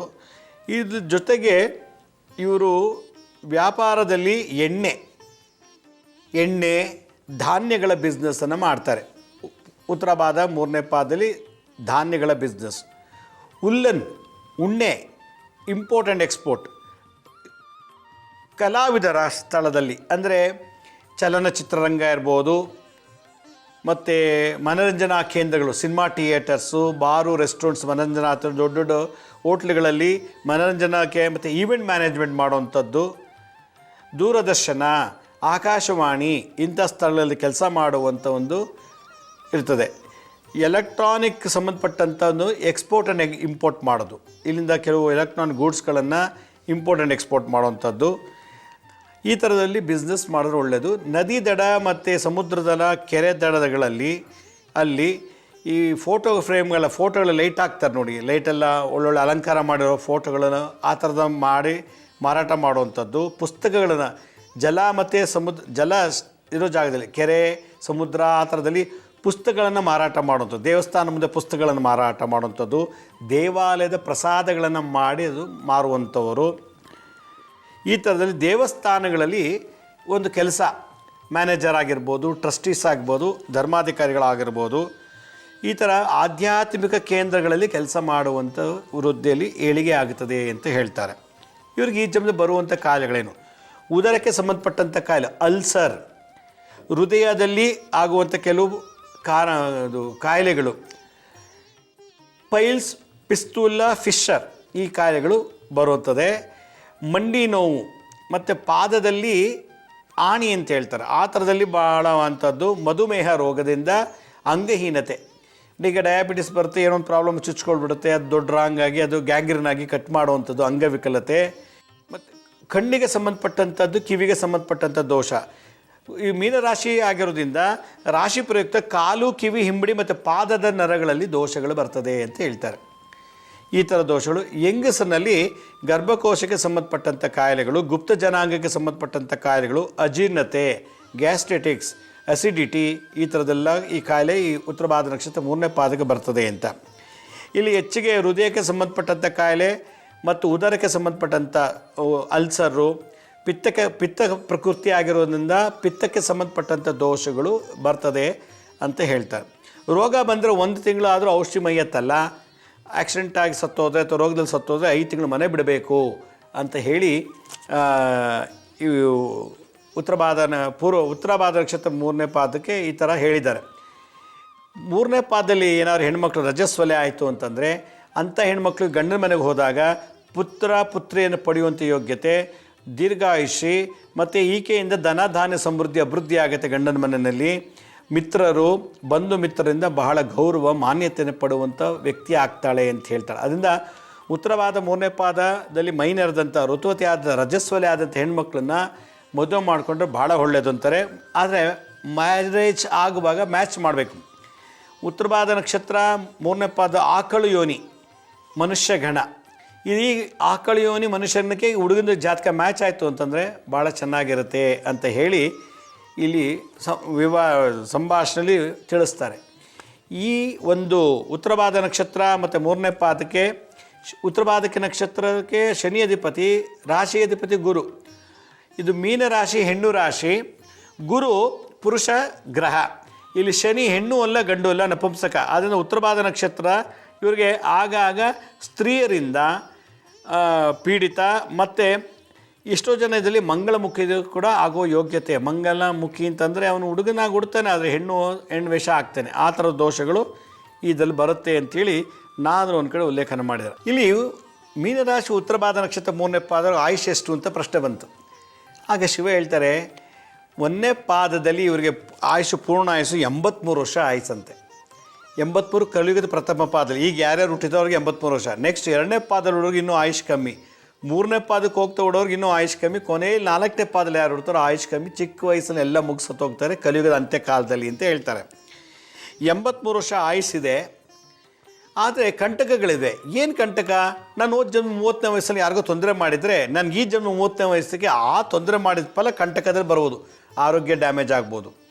ಇದ್ರ ಜೊತೆಗೆ ಇವರು ವ್ಯಾಪಾರದಲ್ಲಿ ಎಣ್ಣೆ ಎಣ್ಣೆ ಧಾನ್ಯಗಳ ಬಿಸ್ನೆಸ್ಸನ್ನು ಮಾಡ್ತಾರೆ. ಉತ್ತರ ಪಾದ ಮೂರನೇ ಪಾದದಲ್ಲಿ ಧಾನ್ಯಗಳ ಬಿಸ್ನೆಸ್ ಉಲ್ಲನ್ ಉಣ್ಣೆ ಇಂಪೋರ್ಟ್ ಆ್ಯಂಡ್ ಎಕ್ಸ್ಪೋರ್ಟ್ ಕಲಾವಿದರ ಸ್ಥಳದಲ್ಲಿ, ಅಂದರೆ ಚಲನಚಿತ್ರರಂಗ ಇರ್ಬೋದು, ಮತ್ತು ಮನೋರಂಜನಾ ಕೇಂದ್ರಗಳು ಸಿನಿಮಾ ಥಿಯೇಟರ್ಸು ಬಾರು ರೆಸ್ಟೋರೆಂಟ್ಸ್ ಮನೋರಂಜನಾ ದೊಡ್ಡ ದೊಡ್ಡ ಹೋಟ್ಲುಗಳಲ್ಲಿ ಮನೋರಂಜನಾಕ್ಕೆ ಮತ್ತು ಈವೆಂಟ್ ಮ್ಯಾನೇಜ್ಮೆಂಟ್ ಮಾಡುವಂಥದ್ದು. ದೂರದರ್ಶನ, ಆಕಾಶವಾಣಿ, ಇಂಥ ಸ್ಥಳಗಳಲ್ಲಿ ಕೆಲಸ ಮಾಡುವಂಥ ಒಂದು ಇರ್ತದೆ. ಎಲೆಕ್ಟ್ರಾನಿಕ್ ಸಂಬಂಧಪಟ್ಟಂಥ ಒಂದು ಎಕ್ಸ್ಪೋರ್ಟ್ ಆ್ಯಂಡ್ ಇಂಪೋರ್ಟ್ ಮಾಡೋದು. ಇಲ್ಲಿಂದ ಕೆಲವು ಎಲೆಕ್ಟ್ರಾನಿಕ್ ಗೂಡ್ಸ್ಗಳನ್ನು ಇಂಪೋರ್ಟ್ ಆ್ಯಂಡ್ ಎಕ್ಸ್ಪೋರ್ಟ್ ಮಾಡುವಂಥದ್ದು ಈ ಥರದಲ್ಲಿ ಬಿಸ್ನೆಸ್ ಮಾಡಿದ್ರೆ ಒಳ್ಳೆಯದು ನದಿ ದಡ ಮತ್ತು ಸಮುದ್ರದಲ, ಕೆರೆ ದಡಗಳಲ್ಲಿ, ಅಲ್ಲಿ ಈ ಫೋಟೋ ಫ್ರೇಮ್ಗಳ ಫೋಟೋಗಳ ಲೈಟ್ ಹಾಕ್ತಾರೆ ನೋಡಿ. ಲೈಟೆಲ್ಲ ಒಳ್ಳೊಳ್ಳೆ ಅಲಂಕಾರ ಮಾಡಿರೋ ಫೋಟೋಗಳನ್ನು ಆ ಥರದ ಮಾಡಿ ಮಾರಾಟ ಮಾಡುವಂಥದ್ದು ಪುಸ್ತಕಗಳನ್ನು ಜಲ ಮತ್ತು ಸಮುದ್ರ, ಜಲ ಇರೋ ಜಾಗದಲ್ಲಿ, ಕೆರೆ, ಸಮುದ್ರ ಆ ಥರದಲ್ಲಿ ಪುಸ್ತಕಗಳನ್ನು ಮಾರಾಟ ಮಾಡುವಂಥದ್ದು, ದೇವಸ್ಥಾನ ಮುಂದೆ ಪುಸ್ತಕಗಳನ್ನು ಮಾರಾಟ ಮಾಡುವಂಥದ್ದು, ದೇವಾಲಯದ ಪ್ರಸಾದಗಳನ್ನು ಮಾಡಿ ಅದು ಮಾರುವಂಥವರು. ಈ ಥರದಲ್ಲಿ ದೇವಸ್ಥಾನಗಳಲ್ಲಿ ಒಂದು ಕೆಲಸ, ಮ್ಯಾನೇಜರ್ ಆಗಿರ್ಬೋದು, ಟ್ರಸ್ಟೀಸ್ ಆಗ್ಬೋದು ಧರ್ಮಾಧಿಕಾರಿಗಳಾಗಿರ್ಬೋದು, ಈ ಥರ ಆಧ್ಯಾತ್ಮಿಕ ಕೇಂದ್ರಗಳಲ್ಲಿ ಕೆಲಸ ಮಾಡುವಂಥ ವೃದ್ಧಿಯಲ್ಲಿ ಏಳಿಗೆ ಆಗುತ್ತದೆ ಅಂತ ಹೇಳ್ತಾರೆ. ಇವ್ರಿಗೆ ಈ ಜಮ್ದು ಬರುವಂಥ ಕಾಯಿಲೆಗಳೇನು ಉದರಕ್ಕೆ ಸಂಬಂಧಪಟ್ಟಂಥ ಕಾಯಿಲೆ ಅಲ್ಸರ್. ಹೃದಯದಲ್ಲಿ ಆಗುವಂಥ ಕೆಲವು ಕಾರ ಅದು ಕಾಯಿಲೆಗಳು ಪೈಲ್ಸ್, ಪಿಸ್ತೂಲ, ಫಿಶರ್ ಈ ಕಾಯಿಲೆಗಳು ಬರುತ್ತದೆ. ಮಂಡಿ ನೋವು ಮತ್ತು ಪಾದದಲ್ಲಿ ಆಣಿ ಅಂತ ಹೇಳ್ತಾರೆ. ಆ ಥರದಲ್ಲಿ ಬಾಳುವಂಥದ್ದು ಮಧುಮೇಹ ರೋಗದಿಂದ ಅಂಗಹೀನತೆ. ಈಗ ಡಯಾಬಿಟಿಸ್ ಬರುತ್ತೆ, ಏನೋ ಒಂದು ಪ್ರಾಬ್ಲಮ್ ಚುಚ್ಕೊಳ್ಬಿಡುತ್ತೆ, ಅದು ದೊಡ್ಡ ರಾಂಗ್ ಆಗಿ, ಅದು ಗ್ಯಾಂಗ್ರಿನಾಗಿ ಕಟ್ ಮಾಡುವಂಥದ್ದು ಅಂಗವಿಕಲತೆ. ಮತ್ತು ಕಣ್ಣಿಗೆ ಸಂಬಂಧಪಟ್ಟಂಥದ್ದು ಕಿವಿಗೆ ಸಂಬಂಧಪಟ್ಟಂಥ ದೋಷ. ಈ ಮೀನರಾಶಿ ಆಗಿರೋದ್ರಿಂದ ರಾಶಿ ಪ್ರಯುಕ್ತ ಕಾಲು, ಕಿವಿ, ಹಿಂಬಡಿ ಮತ್ತು ಪಾದದ ನರಗಳಲ್ಲಿ ದೋಷಗಳು ಬರ್ತದೆ ಅಂತ ಹೇಳ್ತಾರೆ. ಈ ಥರ ದೋಷಗಳು ಹೆಂಗಸನಲ್ಲಿ ಗರ್ಭಕೋಶಕ್ಕೆ ಸಂಬಂಧಪಟ್ಟಂಥ ಕಾಯಿಲೆಗಳು, ಗುಪ್ತ ಜನಾಂಗಕ್ಕೆ ಸಂಬಂಧಪಟ್ಟಂಥ ಕಾಯಿಲೆಗಳು, ಅಜೀರ್ಣತೆ, ಗ್ಯಾಸ್ಟ್ರೆಟಿಕ್ಸ್ ಅಸಿಡಿಟಿ ಈ ಥರದೆಲ್ಲ ಈ ಕಾಯಿಲೆ ಈ ಉತ್ತರ ಪಾದ ನಕ್ಷತ್ರ ಮೂರನೇ ಪಾದಕ್ಕೆ ಬರ್ತದೆ ಅಂತ. ಇಲ್ಲಿ ಹೆಚ್ಚಿಗೆ ಹೃದಯಕ್ಕೆ ಸಂಬಂಧಪಟ್ಟಂಥ ಕಾಯಿಲೆ ಮತ್ತು ಉದರಕ್ಕೆ ಸಂಬಂಧಪಟ್ಟಂಥ ಅಲ್ಸರು ಪಿತ್ತಕ್ಕೆ ಪಿತ್ತ ಪ್ರಕೃತಿ ಆಗಿರೋದ್ರಿಂದ ಪಿತ್ತಕ್ಕೆ ಸಂಬಂಧಪಟ್ಟಂಥ ದೋಷಗಳು ಬರ್ತದೆ ಅಂತ ಹೇಳ್ತಾರೆ. ರೋಗ ಬಂದರೆ ಒಂದು ತಿಂಗಳು ಆದರೂ ಔಷಧಿ ಮೈಯತ್ತಲ್ಲ. ಆಕ್ಸಿಡೆಂಟ್ ಆಗಿ ಸತ್ತೋದ್ರೆ ಅಥವಾ ರೋಗದಲ್ಲಿ ಸತ್ತೋದ್ರೆ ಐದು ತಿಂಗಳು ಮನೆ ಬಿಡಬೇಕು ಅಂತ ಹೇಳಿ ಇವು ಉತ್ತರ ಬಾದನ ಪೂರ್ವ, ಉತ್ತರ ಬಾದ ನಕ್ಷತ್ರ ಮೂರನೇ ಪಾದಕ್ಕೆ ಈ ಥರ ಹೇಳಿದ್ದಾರೆ. ಮೂರನೇ ಪಾದದಲ್ಲಿ ಏನಾದ್ರು ಹೆಣ್ಮಕ್ಳು ರಜಸ್ವಲೆ ಆಯಿತು ಅಂತಂದರೆ, ಅಂಥ ಹೆಣ್ಮಕ್ಳು ಗಂಡನ ಮನೆಗೆ ಹೋದಾಗ ಪುತ್ರ ಪುತ್ರಿಯನ್ನು ಪಡೆಯುವಂಥ ಯೋಗ್ಯತೆ ದೀರ್ಘಾಯುಷಿ ಮತ್ತು ಈಕೆಯಿಂದ ಧನ ಧಾನ್ಯ ಸಮೃದ್ಧಿ ಅಭಿವೃದ್ಧಿ ಆಗುತ್ತೆ ಗಂಡನ ಮನೆಯಲ್ಲಿ. ಮಿತ್ರರು, ಬಂಧು ಮಿತ್ರರಿಂದ ಬಹಳ ಗೌರವ, ಮಾನ್ಯತೆಯನ್ನು ಪಡುವಂಥ ವ್ಯಕ್ತಿ ಆಗ್ತಾಳೆ ಅಂತ ಹೇಳ್ತಾಳೆ. ಅದರಿಂದ ಉತ್ತರವಾದ ಮೂರನೇ ಪಾದದಲ್ಲಿ ಮೈ ನೆರೆದಂಥ ಋತುವತಿ ಆದ ರಜಸ್ವಲೆ ಆದಂಥ ಹೆಣ್ಮಕ್ಳನ್ನ ಮದುವೆ ಮಾಡಿಕೊಂಡ್ರೆ ಭಾಳ ಒಳ್ಳೆಯದು ಅಂತಾರೆ. ಆದರೆ ಮ್ಯಾರೇಜ್ ಆಗುವಾಗ ಮ್ಯಾಚ್ ಮಾಡಬೇಕು. ಉತ್ತರವಾದ ನಕ್ಷತ್ರ, ಮೂರನೇ ಪಾದ ಆಕಳು ಯೋನಿ, ಮನುಷ್ಯ ಗಣ ಈ ಆಕಳಿಯೋನಿ ಮನುಷ್ಯನಕ್ಕೆ ಹುಡುಗನ ಜಾತಕ ಮ್ಯಾಚ್ ಆಯಿತು ಅಂತಂದರೆ ಭಾಳ ಚೆನ್ನಾಗಿರುತ್ತೆ ಅಂತ ಹೇಳಿ ಇಲ್ಲಿ ವಿವಾ, ಸಂಭಾಷಣೆಯಲ್ಲಿ ತಿಳಿಸ್ತಾರೆ. ಈ ಒಂದು ಉತ್ತರವಾದ ನಕ್ಷತ್ರ ಮತ್ತು ಮೂರನೇ ಪಾದಕ್ಕೆ ಶ್- ಉತ್ತರ ನಕ್ಷತ್ರಕ್ಕೆ ಶನಿ ಅಧಿಪತಿ, ರಾಶಿ ಅಧಿಪತಿ, ಗುರು. ಇದು ಮೀನ ರಾಶಿ, ಹೆಣ್ಣು ರಾಶಿ. ಗುರು, ಪುರುಷ, ಗ್ರಹ. ಇಲ್ಲಿ ಶನಿ, ಹೆಣ್ಣು ಅಲ್ಲ, ಗಂಡು ಅಲ್ಲ, ನಪುಂಸಕ. ಆದ್ದರಿಂದ ಉತ್ತರವಾದ ನಕ್ಷತ್ರ ಇವರಿಗೆ ಆಗಾಗ ಸ್ತ್ರೀಯರಿಂದ ಪೀಡಿತ ಮತ್ತು ಎಷ್ಟೋ ಜನ ಇದರಲ್ಲಿ ಮಂಗಳಮುಖಿ ಕೂಡ ಆಗೋ ಯೋಗ್ಯತೆ. ಮಂಗಲಮುಖಿ ಅಂತಂದರೆ ಅವನು ಹುಡುಗನಾಗಿ ಹುಡ್ತಾನೆ, ಆದರೆ ಹೆಣ್ಣು ಹೆಣ್ಣು ವೇಷ ಆಗ್ತಾನೆ ಆ ಥರದ ದೋಷಗಳು ಇದರಲ್ಲಿ ಬರುತ್ತೆ ಅಂತೇಳಿ ನಾನು ಒಂದು ಕಡೆ ಉಲ್ಲೇಖನ ಮಾಡಿದೆ ಇಲ್ಲಿ ಮೀನರಾಶಿ ಉತ್ತರ ಭಾದ ನಕ್ಷತ್ರ ಮೂರನೇ ಪಾದ ಆಯುಷ್ ಎಷ್ಟು ಅಂತ ಪ್ರಶ್ನೆ ಬಂತು. ಆಗ ಶಿವ ಹೇಳ್ತಾರೆ, ಒಂದನೇ ಪಾದದಲ್ಲಿ ಇವರಿಗೆ ಆಯುಷು ಪೂರ್ಣ ಆಯುಷು ಎಂಬತ್ತ್ಮೂರು ವರ್ಷ ಆಯುಸಂತೆ ಎಂಬತ್ಮೂರು ಕಲಿಯುಗದ ಪ್ರಥಮ ಪಾದಲ್ಲಿ ಈಗ ಯಾರ್ಯಾರು ಹುಟ್ಟಿದವ್ರಿಗೆ ಎಂಬತ್ಮೂರು ವರ್ಷ. ನೆಕ್ಸ್ಟ್ ಎರಡನೇ ಪಾದಲ್ಲಿ ಹುಡುಗ ಇನ್ನೂ ಆಯುಷ್ ಕಮ್ಮಿ. ಮೂರನೇ ಪಾದಕ್ಕೆ ಹೋಗ್ತಾ ಹುಡೋರ್ಗೆ ಇನ್ನೂ ಆಯುಷ್ ಕಮ್ಮಿ. ಕೊನೆಯಲ್ಲಿ ನಾಲ್ಕನೇ ಪಾದಲ್ಲಿ ಯಾರು ಹುಡ್ತಾರೋ ಆಯುಷ್ ಕಮ್ಮಿ. ಚಿಕ್ಕ ವಯಸ್ಸಲ್ಲಿ ಎಲ್ಲ ಮುಗಿಸೋದು ಹೋಗ್ತಾರೆ ಕಲಿಯುಗದ ಅಂತ್ಯ ಕಾಲದಲ್ಲಿ ಅಂತ ಹೇಳ್ತಾರೆ. ಎಂಬತ್ತ್ಮೂರು ವರ್ಷ ಆಯುಸ್ಸಿದೆ ಆದರೆ ಕಂಟಕಗಳಿದೆ ಏನು ಕಂಟಕ? ನಾನು ಓದ್ ಜನ್ಮ ಮೂವತ್ತನೇ ವಯಸ್ಸಲ್ಲಿ ಯಾರಿಗೋ ತೊಂದರೆ ಮಾಡಿದರೆ, ನನಗೆ ಈ ಜನ್ಮ ಮೂವತ್ತನೇ ವಯಸ್ಸಿಗೆ ಆ ತೊಂದರೆ ಮಾಡಿದ ಫಲ ಕಂಟಕದಲ್ಲಿ ಬರ್ಬೋದು ಆರೋಗ್ಯ ಡ್ಯಾಮೇಜ್ ಆಗ್ಬೋದು.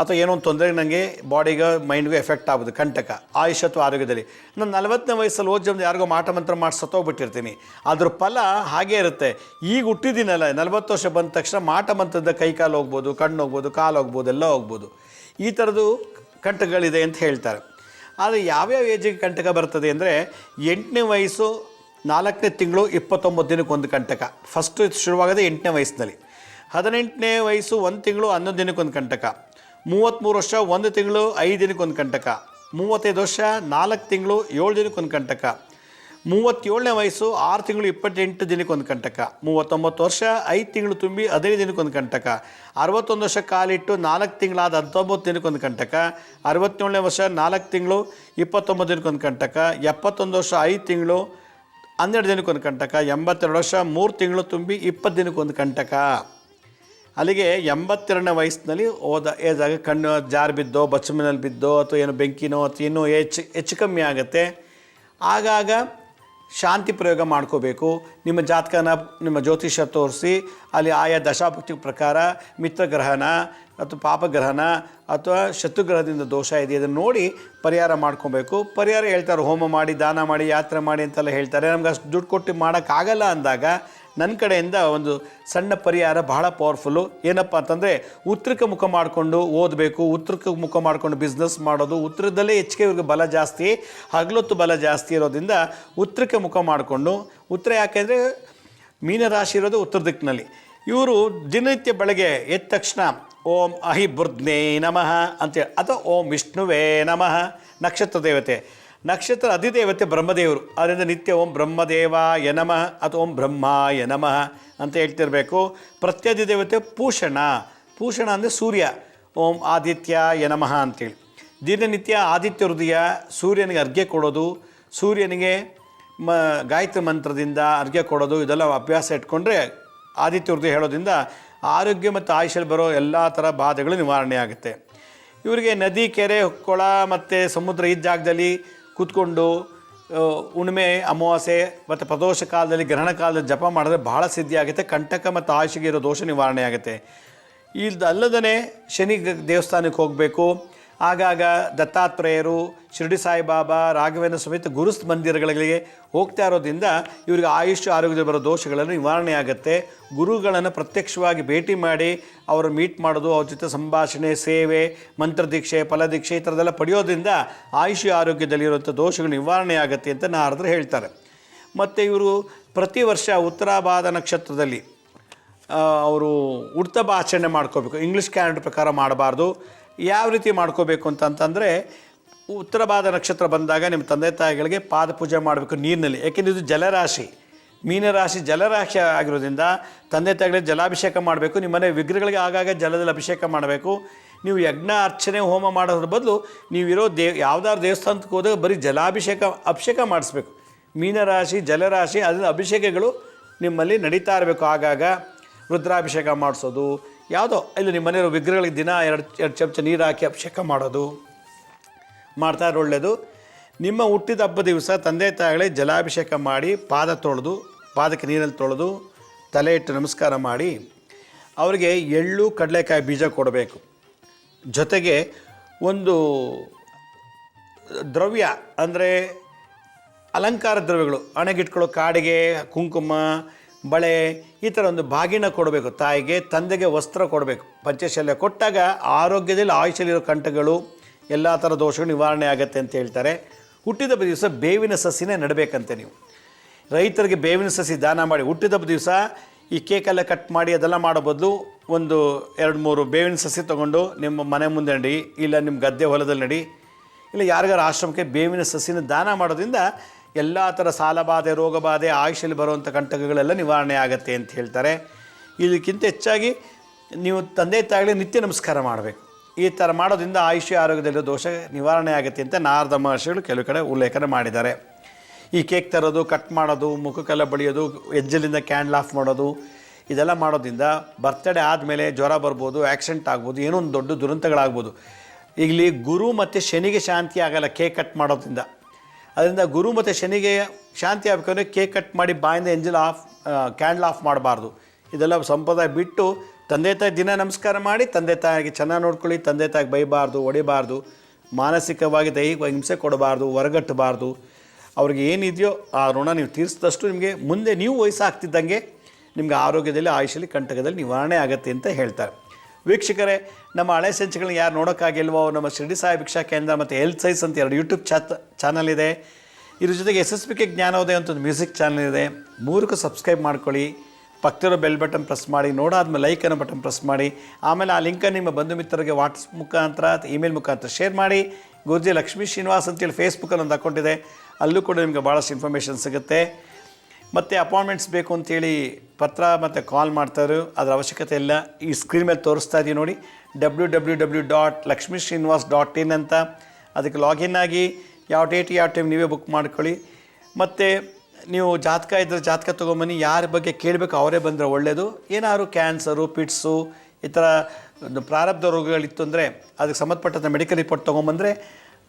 ಅಥವಾ ಏನೋ ಒಂದು ತೊಂದರೆ ನನಗೆ ಬಾಡಿಗೆ, ಮೈಂಡ್ಗೂ ಎಫೆಕ್ಟ್ ಆಗೋದು ಕಂಟಕ ಆಯುಷ್ ಅಥವಾ ಆರೋಗ್ಯದಲ್ಲಿ. ನಾನು ನಲವತ್ತನೇ ವಯಸ್ಸಲ್ಲಿ ಓದಿ ಒಂದು ಯಾರಿಗೋ ಮಾಟ ಮಂತ್ರ ಮಾಡಿ ಸತ್ತೋಗ್ಬಿಟ್ಟಿರ್ತೀನಿ. ಅದ್ರ ಫಲ ಹಾಗೇ ಇರುತ್ತೆ. ಈಗ ಹುಟ್ಟಿದ್ದೀನಲ್ಲ, ನಲವತ್ತು ವರ್ಷ ಬಂದ ತಕ್ಷಣ ಮಾಟ ಮಂತ್ರದ ಕೈ ಕಾಲು ಹೋಗ್ಬೋದು, ಕಣ್ಣು ಹೋಗ್ಬೋದು, ಕಾಲು ಹೋಗ್ಬೋದು, ಎಲ್ಲ ಹೋಗ್ಬೋದು. ಈ ಥರದ್ದು ಕಂಟಕಗಳಿದೆ ಅಂತ ಹೇಳ್ತಾರೆ. ಆದರೆ ಯಾವ್ಯಾವ ಏಜಿಗೆ ಕಂಟಕ ಬರ್ತದೆ ಅಂದರೆ ಎಂಟನೇ ವಯಸ್ಸು ನಾಲ್ಕನೇ ತಿಂಗಳು ಇಪ್ಪತ್ತೊಂಬತ್ತು ದಿನಕ್ಕೆ ಒಂದು ಕಂಟಕ. ಫಸ್ಟು ಶುರುವಾಗೋದೇ ಎಂಟನೇ ವಯಸ್ಸಿನಲ್ಲಿ. ಹದಿನೆಂಟನೇ ವಯಸ್ಸು ಒಂದು ತಿಂಗಳು ಹನ್ನೊಂದು ದಿನಕ್ಕೊಂದು ಕಂಟಕ. ಮೂವತ್ತ್ಮೂರು ವರ್ಷ, ಒಂದು ತಿಂಗಳು, ಐದು ದಿನಕ್ಕೆ ಒಂದು ಕಂಟಕ. ಮೂವತ್ತೈದು ವರ್ಷ, ನಾಲ್ಕು ತಿಂಗಳು, ಏಳು ದಿನಕ್ಕೆ ಒಂದು ಕಂಟಕ. ಮೂವತ್ತೇಳನೇ ವಯಸ್ಸು, ಆರು ತಿಂಗಳು, ಇಪ್ಪತ್ತೆಂಟು ದಿನಕ್ಕೆ ಒಂದು ಕಂಟಕ. ಮೂವತ್ತೊಂಬತ್ತು ವರ್ಷ, ಐದು ತಿಂಗಳು ತುಂಬಿ, ಹದಿನೈದು ದಿನಕ್ಕೆ ಒಂದು ಕಂಟಕ. ಅರವತ್ತೊಂದು ವರ್ಷ ಕಾಲಿಟ್ಟು, ನಾಲ್ಕು ತಿಂಗಳಾದ ಹತ್ತೊಂಬತ್ತು ದಿನಕ್ಕೆ ಒಂದು ಕಂಟಕ. ಅರವತ್ತೇಳನೇ ವರ್ಷ, ನಾಲ್ಕು ತಿಂಗಳು, ಇಪ್ಪತ್ತೊಂಬತ್ತು ದಿನಕ್ಕೆ ಒಂದು ಕಂಟಕ. ಎಪ್ಪತ್ತೊಂದು ವರ್ಷ, ಐದು ತಿಂಗಳು, ಹನ್ನೆರಡು ದಿನಕ್ಕೆ ಒಂದು ಕಂಟಕ. ಎಂಬತ್ತೆರಡು ವರ್ಷ, ಮೂರು ತಿಂಗಳು ತುಂಬಿ, ಇಪ್ಪತ್ತು ದಿನಕ್ಕೆ ಒಂದು ಕಂಟಕ. ಅಲ್ಲಿಗೆ ಎಂಬತ್ತೆರಡನೇ ವಯಸ್ಸಿನಲ್ಲಿ ಹೋದ ಏದಾಗ ಕಣ್ಣು ಜಾರು ಬಿದ್ದೋ, ಬಚ್ಚಮನಲ್ಲಿ ಬಿದ್ದೋ, ಅಥವಾ ಏನು ಬೆಂಕಿನೋ, ಅಥವಾ ಇನ್ನೂ ಹೆಚ್ಚು ಹೆಚ್ಚು ಕಮ್ಮಿ ಆಗುತ್ತೆ. ಆಗಾಗ ಶಾಂತಿ ಪ್ರಯೋಗ ಮಾಡ್ಕೋಬೇಕು. ನಿಮ್ಮ ಜಾತಕನ ನಿಮ್ಮ ಜ್ಯೋತಿಷ್ಯ ತೋರಿಸಿ, ಅಲ್ಲಿ ಆಯಾ ದಶಾಭಕ್ತಿ ಪ್ರಕಾರ ಮಿತ್ರಗ್ರಹಣ ಅಥವಾ ಪಾಪಗ್ರಹಣ ಅಥವಾ ಶತ್ರುಗ್ರಹದಿಂದ ದೋಷ ಇದೆ ಅದನ್ನು ನೋಡಿ ಪರಿಹಾರ ಮಾಡ್ಕೊಬೇಕು. ಪರಿಹಾರ ಹೇಳ್ತಾರೆ, ಹೋಮ ಮಾಡಿ, ದಾನ ಮಾಡಿ, ಯಾತ್ರೆ ಮಾಡಿ ಅಂತೆಲ್ಲ ಹೇಳ್ತಾರೆ. ನಮ್ಗೆ ಅಷ್ಟು ದುಡ್ಡು ಕೊಟ್ಟು ಮಾಡೋಕ್ಕಾಗಲ್ಲ ಅಂದಾಗ ನನ್ನ ಕಡೆಯಿಂದ ಒಂದು ಸಣ್ಣ ಪರಿಹಾರ ಬಹಳ ಪವರ್ಫುಲ್ಲು ಏನಪ್ಪ ಅಂತಂದರೆ ಉತ್ತರಕ್ಕೆ ಮುಖ ಮಾಡಿಕೊಂಡು ಓದಬೇಕು ಉತ್ತರಕ್ಕೆ ಮುಖ ಮಾಡಿಕೊಂಡು ಬಿಸ್ನೆಸ್ ಮಾಡೋದು ಉತ್ತರದಲ್ಲೇ ಹೆಚ್ಚಿಗೆ ಇವ್ರಿಗೆ ಬಲ ಜಾಸ್ತಿ, ಹಗಲೊತ್ತು ಬಲ ಜಾಸ್ತಿ ಇರೋದ್ರಿಂದ ಉತ್ತರಕ್ಕೆ ಮುಖ ಮಾಡಿಕೊಂಡು, ಉತ್ತರ ಯಾಕೆಂದರೆ ಮೀನರಾಶಿ ಇರೋದು ಉತ್ತರ ದಿಕ್ಕಿನಲ್ಲಿ ಇವರು ದಿನನಿತ್ಯ ಬೆಳಗ್ಗೆ ಎದ್ದ ತಕ್ಷಣ, ಓಂ ಅಹಿ ಬುರ್ಧ್ನೇ ನಮಃ ಅಂತೇಳಿ ಅಥವಾ ಓಂ ವಿಷ್ಣುವೇ ನಮಃ, ನಕ್ಷತ್ರ ದೇವತೆ. ನಕ್ಷತ್ರ ಅಧಿದೇವತೆ ಬ್ರಹ್ಮದೇವರು. ಅದರಿಂದ ನಿತ್ಯ ಓಂ ಬ್ರಹ್ಮದೇವ ಯನಮಃ ಅಥವಾ ಓಂ ಬ್ರಹ್ಮ ಯನಮಃ ಅಂತ ಹೇಳ್ತಿರ್ಬೇಕು. ಪ್ರತ್ಯಧಿದೇವತೆ ಪೂಷಣ. ಪೂಷಣ ಅಂದರೆ ಸೂರ್ಯ. ಓಂ ಆದಿತ್ಯ ಯನಮಃ ಅಂತೇಳಿ. ದಿನನಿತ್ಯ ಆದಿತ್ಯ ಹೃದಯ ಸೂರ್ಯನಿಗೆ ಅರ್ಘ್ಯ ಕೊಡೋದು. ಸೂರ್ಯನಿಗೆ ಮ, ಗಾಯತ್ರಿ ಮಂತ್ರದಿಂದ ಅರ್ಘ್ಯ ಕೊಡೋದು. ಇದೆಲ್ಲ ಅಭ್ಯಾಸ ಇಟ್ಕೊಂಡ್ರೆ ಆದಿತ್ಯ ಹೃದಯ ಹೇಳೋದ್ರಿಂದ ಆರೋಗ್ಯ ಮತ್ತು ಆಯುಷಲ್ಲಿ ಬರೋ ಎಲ್ಲ ಥರ ಬಾಧೆಗಳು ನಿವಾರಣೆ ಆಗುತ್ತೆ. ಇವರಿಗೆ ನದಿ, ಕೆರೆ, ಕೊಳ ಮತ್ತು ಸಮುದ್ರ ಈ ಜಾಗದಲ್ಲಿ ಕೂತ್ಕೊಂಡು ಉಣ್ಮೆ ಅಮಾವಾಸ್ಯೆ ಮತ್ತು ಪ್ರದೋಷ ಕಾಲದಲ್ಲಿ, ಗ್ರಹಣ ಕಾಲದಲ್ಲಿ ಜಪ ಮಾಡಿದ್ರೆ ಬಹಳ ಸಿದ್ಧಿ ಆಗುತ್ತೆ. ಕಂಟಕ ಮತ್ತು ಆಯುಷಿಗೆ ಇರೋ ದೋಷ ನಿವಾರಣೆ ಆಗುತ್ತೆ. ಇಲ್ದಲ್ಲದೇ ಶನಿ ದೇವಸ್ಥಾನಕ್ಕೆ ಹೋಗಬೇಕು. ಆಗಾಗ ದತ್ತಾತ್ರೇಯರು ಶಿರಡಿ ಸಾಯಿಬಾಬಾ, ರಾಘವೇಂದ್ರ ಸಮೇತ ಗುರು ಮಂದಿರಗಳಿಗೆ ಹೋಗ್ತಾ ಇರೋದ್ರಿಂದ ಇವರಿಗೆ ಆಯುಷ್, ಆರೋಗ್ಯದಲ್ಲಿ ಬರೋ ದೋಷಗಳನ್ನು ನಿವಾರಣೆ ಆಗುತ್ತೆ. ಗುರುಗಳನ್ನು ಪ್ರತ್ಯಕ್ಷವಾಗಿ ಭೇಟಿ ಮಾಡಿ ಅವರು ಮೀಟ್ ಮಾಡೋದು, ಅವ್ರ ಜೊತೆ ಸಂಭಾಷಣೆ, ಸೇವೆ, ಮಂತ್ರದೀಕ್ಷೆ, ಫಲದೀಕ್ಷೆ ಈ ಥರದೆಲ್ಲ ಪಡೆಯೋದ್ರಿಂದ ಆಯುಷ್ ಆರೋಗ್ಯದಲ್ಲಿರುವಂಥ ದೋಷಗಳು ನಿವಾರಣೆ ಆಗುತ್ತೆ ಅಂತ ನಾರದರು ಹೇಳ್ತಾರೆ. ಮತ್ತು ಇವರು ಪ್ರತಿ ವರ್ಷ ಉತ್ತರಾಭಾದ ನಕ್ಷತ್ರದಲ್ಲಿ ಅವರು ಉಡ್ತಬ ಆಚರಣೆ ಮಾಡ್ಕೋಬೇಕು. ಇಂಗ್ಲೀಷ್ ಕ್ಯಾಲೆಂಡರ್ ಪ್ರಕಾರ ಮಾಡಬಾರ್ದು. ಯಾವ ರೀತಿ ಮಾಡ್ಕೋಬೇಕು ಅಂತಂತಂದರೆ ಉತ್ತರ ಭಾದ ನಕ್ಷತ್ರ ಬಂದಾಗ ನಿಮ್ಮ ತಂದೆ ತಾಯಿಗಳಿಗೆ ಪಾದ ಪೂಜೆ ಮಾಡಬೇಕು ನೀರಿನಲ್ಲಿ. ಯಾಕೆಂದರೆ ಇದು ಜಲರಾಶಿ. ಮೀನರಾಶಿ ಜಲರಾಶಿ ಆಗಿರೋದ್ರಿಂದ ತಂದೆ ತಾಯಿಗಳಿಗೆ ಜಲಾಭಿಷೇಕ ಮಾಡಬೇಕು, ನಿಮ್ಮ ಮನೆ ವಿಗ್ರಹಗಳಿಗೆ ಆಗಾಗ ಜಲದಲ್ಲಿ ಅಭಿಷೇಕ ಮಾಡಬೇಕು. ನೀವು ಯಜ್ಞ, ಅರ್ಚನೆ, ಹೋಮ ಮಾಡೋದ್ರ ಬದಲು ನೀವಿರೋ ದೇ, ಯಾವ್ದಾದ್ರು ದೇವಸ್ಥಾನಕ್ಕೆ ಹೋದಾಗ ಬರೀ ಜಲಾಭಿಷೇಕ, ಅಭಿಷೇಕ ಮಾಡಿಸ್ಬೇಕು. ಮೀನರಾಶಿ, ಜಲರಾಶಿ ಅದರಿಂದ ಅಭಿಷೇಕಗಳು ನಿಮ್ಮಲ್ಲಿ ನಡೀತಾ ಇರಬೇಕು. ಆಗಾಗ ರುದ್ರಾಭಿಷೇಕ ಮಾಡಿಸೋದು ಯಾವುದೋ ಇಲ್ಲಿ ನಿಮ್ಮ ಮನೆಯವರು ವಿಗ್ರಹಗಳಿಗೆ ದಿನ ಎರಡು ಎರಡು ಚಮಚ ನೀರು ಹಾಕಿ ಅಭಿಷೇಕ ಮಾಡೋದು. ಮಾಡ್ತಾ ಒಳ್ಳೆಯದು ನಿಮ್ಮ ಹುಟ್ಟಿದ ಹಬ್ಬ ದಿವಸ ತಂದೆ ತಾಯಿಗಳೇ ಜಲಾಭಿಷೇಕ ಮಾಡಿ ಪಾದ ತೊಳೆದು, ಪಾದಕ್ಕೆ ನೀರಲ್ಲಿ ತೊಳೆದು, ತಲೆ ಇಟ್ಟು ನಮಸ್ಕಾರ ಮಾಡಿ, ಅವರಿಗೆ ಎಳ್ಳು, ಕಡಲೆಕಾಯಿ ಬೀಜ ಕೊಡಬೇಕು. ಜೊತೆಗೆ ಒಂದು ದ್ರವ್ಯ, ಅಂದರೆ ಅಲಂಕಾರ ದ್ರವ್ಯಗಳು ಹಣೆಗಿಟ್ಕೊಳ್ಳೋ ಕಾಡಿಗೆ, ಕುಂಕುಮ, ಬಳೆ ಈ ಥರ ಒಂದು ಬಾಗಿನ ಕೊಡಬೇಕು, ತಾಯಿಗೆ ತಂದೆಗೆ ವಸ್ತ್ರ ಕೊಡಬೇಕು. ಪಂಚಶಲ್ಯ ಕೊಟ್ಟಾಗ ಆರೋಗ್ಯದಲ್ಲಿ ಆಯುಷಲ್ಲಿರೋ ಕಂಠಗಳು ಎಲ್ಲ ಥರ ದೋಷಗಳು ನಿವಾರಣೆ ಆಗುತ್ತೆ ಅಂತ ಹೇಳ್ತಾರೆ. ಹುಟ್ಟಿದ ದಿವಸ ಬೇವಿನ ಸಸಿನೇ ನೆಡಬೇಕಂತೆ ನೀವು. ರೈತರಿಗೆ ಬೇವಿನ ಸಸಿ ದಾನ ಮಾಡಿ ಹುಟ್ಟಿದ ದಿವಸ ಈ ಕೇಕೆಲ್ಲ ಕಟ್ ಮಾಡಿ ಅದೆಲ್ಲ ಮಾಡೋ ಬದಲು ಒಂದು ಎರಡು ಮೂರು ಬೇವಿನ ಸಸಿ ತೊಗೊಂಡು ನಿಮ್ಮ ಮನೆ ಮುಂದೆ ನಡಿ, ಇಲ್ಲ ನಿಮ್ಮ ಗದ್ದೆ ಹೊಲದಲ್ಲಿ ನಡಿ, ಇಲ್ಲ ಯಾರಿಗಾರು ಆಶ್ರಮಕ್ಕೆ ಬೇವಿನ ಸಸಿನ ದಾನ ಮಾಡೋದ್ರಿಂದ ಎಲ್ಲ ಥರ ಸಾಲಬಾಧೆ, ರೋಗಬಾಧೆ ಆಯುಷಲ್ಲಿ ಬರುವಂಥ ಕಂಟಕಗಳೆಲ್ಲ ನಿವಾರಣೆ ಆಗುತ್ತೆ ಅಂತ ಹೇಳ್ತಾರೆ. ಇದಕ್ಕಿಂತ ಹೆಚ್ಚಾಗಿ ನೀವು ತಂದೆ ತಾಯಿಗಳಿಗೆ ನಿತ್ಯ ನಮಸ್ಕಾರ ಮಾಡಬೇಕು. ಈ ಥರ ಮಾಡೋದ್ರಿಂದ ಆಯುಷ್ಯ ಆರೋಗ್ಯದಲ್ಲಿ ದೋಷ ನಿವಾರಣೆ ಆಗುತ್ತೆ ಅಂತ ನಾರದ ಮಹರ್ಷಿಗಳು ಕೆಲವು ಕಡೆ ಉಲ್ಲೇಖನ ಮಾಡಿದ್ದಾರೆ. ಈ ಕೇಕ್ ತರೋದು, ಕಟ್ ಮಾಡೋದು, ಮುಖಕ್ಕೆಲ್ಲ ಬಳಿಯೋದು ಎಜ್ಜಲಿಂದ ಕ್ಯಾಂಡ್ಲ್ ಆಫ್ ಮಾಡೋದು, ಇದೆಲ್ಲ ಮಾಡೋದ್ರಿಂದ ಬರ್ತಡೇ ಆದಮೇಲೆ ಜ್ವರ ಬರ್ಬೋದು ಆ್ಯಕ್ಸಿಡೆಂಟ್ ಆಗ್ಬೋದು, ಏನೋ ಒಂದು ದೊಡ್ಡ ದುರಂತಗಳಾಗ್ಬೋದು. ಇಲ್ಲಿ ಗುರು ಮತ್ತು ಶನಿಗೆ ಶಾಂತಿ ಆಗಲ್ಲ ಕೇಕ್ ಕಟ್ ಮಾಡೋದ್ರಿಂದ. ಅದರಿಂದ ಗುರು ಮತ್ತು ಶನಿಗೆ ಶಾಂತಿ ಆಗಬೇಕಂದ್ರೆ ಕೇಕ್ ಕಟ್ ಮಾಡಿ ಬಾಯಿಂದ ಎಂಜಲ್ ಆಫ್ ಕ್ಯಾಂಡಲ್ ಆಫ್ ಮಾಡಬಾರ್ದು. ಇದೆಲ್ಲ ಸಂಪ್ರದಾಯ ಬಿಟ್ಟು ತಂದೆ ತಾಯಿ ದಿನ ನಮಸ್ಕಾರ ಮಾಡಿ ತಂದೆ ತಾಯಿಗೆ ಚೆನ್ನಾಗಿ ನೋಡ್ಕೊಳ್ಳಿ, ತಂದೆ ತಾಯಿಗೆ ಬೈಬಾರ್ದು, ಹೊಡಿಬಾರ್ದು, ಮಾನಸಿಕವಾಗಿ ದೈಹಿಕವಾಗಿ ಹಿಂಸೆ ಕೊಡಬಾರ್ದು, ಹೊರಗಟ್ಟಬಾರ್ದು. ಅವ್ರಿಗೆ ಏನಿದೆಯೋ ಆ ಋಣ ನೀವು ತೀರಿಸಿದಷ್ಟು ನಿಮಗೆ ಮುಂದೆ ನೀವು ವಯಸ್ಸಾಗ್ತಿದ್ದಂಗೆ ನಿಮಗೆ ಆರೋಗ್ಯದಲ್ಲಿ ಆಯುಷಲ್ಲಿ ಕಂಟಕದಲ್ಲಿ ನಿವಾರಣೆ ಆಗುತ್ತೆ ಅಂತ ಹೇಳ್ತಾರೆ. ವೀಕ್ಷಕರೇ, ನಮ್ಮ ಹಳೆ ಸಂಚಿಗಳನ್ನ ಯಾರು ನೋಡೋಕ್ಕಾಗಿಲ್ವೋ, ನಮ್ಮ ಶಿರ್ಡಿ ಸಾಯಿ ಭಿಕ್ಷಾ ಕೇಂದ್ರ ಮತ್ತು ಹೆಲ್ತ್ ಸೈನ್ಸ್ ಅಂತ ಎರಡು ಯೂಟ್ಯೂಬ್ ಚಾತ್ ಚಾನಲ್ ಇದೆ. ಇದ್ರ ಜೊತೆಗೆ ಎಸ್ ಎಸ್ ಪಿ ಕೆ ಜ್ಞಾನೋದಯ ಅಂತ ಒಂದು ಮ್ಯೂಸಿಕ್ ಚಾನಲ್ ಇದೆ. ಮೂರಕ್ಕೂ ಸಬ್ಸ್ಕ್ರೈಬ್ ಮಾಡ್ಕೊಳ್ಳಿ. ಪಕ್ಕದಿರೋ ಬೆಲ್ ಬಟನ್ ಪ್ರೆಸ್ ಮಾಡಿ. ನೋಡಾದ್ಮೇಲೆ ಲೈಕ್ ಅನ್ನೋ ಬಟನ್ ಪ್ರೆಸ್ ಮಾಡಿ. ಆಮೇಲೆ ಆ ಲಿಂಕನ್ನು ನಿಮ್ಮ ಬಂಧು ಮಿತ್ರರಿಗೆ ವಾಟ್ಸ್ ಮುಖಾಂತರ ಇಮೇಲ್ ಮುಖಾಂತರ ಶೇರ್ ಮಾಡಿ. ಗುರುಜಿ ಲಕ್ಷ್ಮೀ ಶ್ರೀನಿವಾಸ್ ಅಂತೇಳಿ ಫೇಸ್ಬುಕ್ಕಲ್ಲಿ ಒಂದು ಅಕೌಂಟ್ ಇದೆ. ಅಲ್ಲೂ ಕೂಡ ನಿಮಗೆ ಭಾಳಷ್ಟು ಇನ್ಫಾರ್ಮೇಷನ್ ಸಿಗುತ್ತೆ. ಮತ್ತು ಅಪಾಯಿಂಟ್ಮೆಂಟ್ಸ್ ಬೇಕು ಅಂತೇಳಿ ಪತ್ರ ಮತ್ತು ಕಾಲ್ ಮಾಡ್ತಾರೆ ಅದರ ಅವಶ್ಯಕತೆ ಇಲ್ಲ. ಈ ಸ್ಕ್ರೀನ್ ಮೇಲೆ ತೋರಿಸ್ತಾ ಇದೀವಿ ನೋಡಿ. W W W dot Lakshmi Srinivas dot in ಅಂತ. ಅದಕ್ಕೆ ಲಾಗಿನ್ ಆಗಿ ಯಾವ ಡೇಟ್ ಯಾವ ಟೈಮ್ ನೀವೇ ಬುಕ್ ಮಾಡ್ಕೊಳ್ಳಿ. ಮತ್ತು ನೀವು ಜಾತಕ ಇದ್ದರೆ ಜಾತಕ ತೊಗೊಂಬನ್ನಿ. ಯಾರ ಬಗ್ಗೆ ಕೇಳಬೇಕು ಅವರೇ ಬಂದರೆ ಒಳ್ಳೆಯದು ಏನಾದ್ರು ಕ್ಯಾನ್ಸರು ಪಿಟ್ಸು ಈ ಥರ ಪ್ರಾರಬ್ಧ ರೋಗಗಳಿತ್ತು ಅಂದರೆ ಅದಕ್ಕೆ ಸಂಬಂಧಪಟ್ಟಂಥ ಮೆಡಿಕಲ್ ರಿಪೋರ್ಟ್ ತೊಗೊಂಬಂದರೆ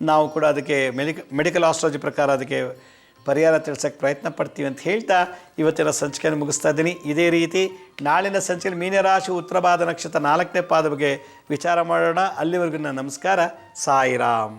ನಾವು ಕೂಡ ಅದಕ್ಕೆ ಮೆಡಿಕ ಮೆಡಿಕಲ್ ಆಸ್ಟ್ರಾಲಜಿ ಪ್ರಕಾರ ಅದಕ್ಕೆ ಪರಿಹಾರ ತಿಳಿಸೋಕ್ಕೆ ಪ್ರಯತ್ನ ಪಡ್ತೀವಿ ಅಂತ ಹೇಳ್ತಾ ಇವತ್ತಿನ ಸಂಚಿಕೆಯನ್ನು ಮುಗಿಸ್ತಾ ಇದ್ದೀನಿ. ಇದೇ ರೀತಿ ನಾಳಿನ ಸಂಚಿಕೆ ಮೀನರಾಶಿ ಉತ್ತರ ಪಾದ ನಕ್ಷತ್ರ ನಾಲ್ಕನೇ ಪಾದ ಬಗ್ಗೆ ವಿಚಾರ ಮಾಡೋಣ. ಅಲ್ಲಿವರೆಗೂ ನಮಸ್ಕಾರ. ಸಾಯಿರಾಮ್.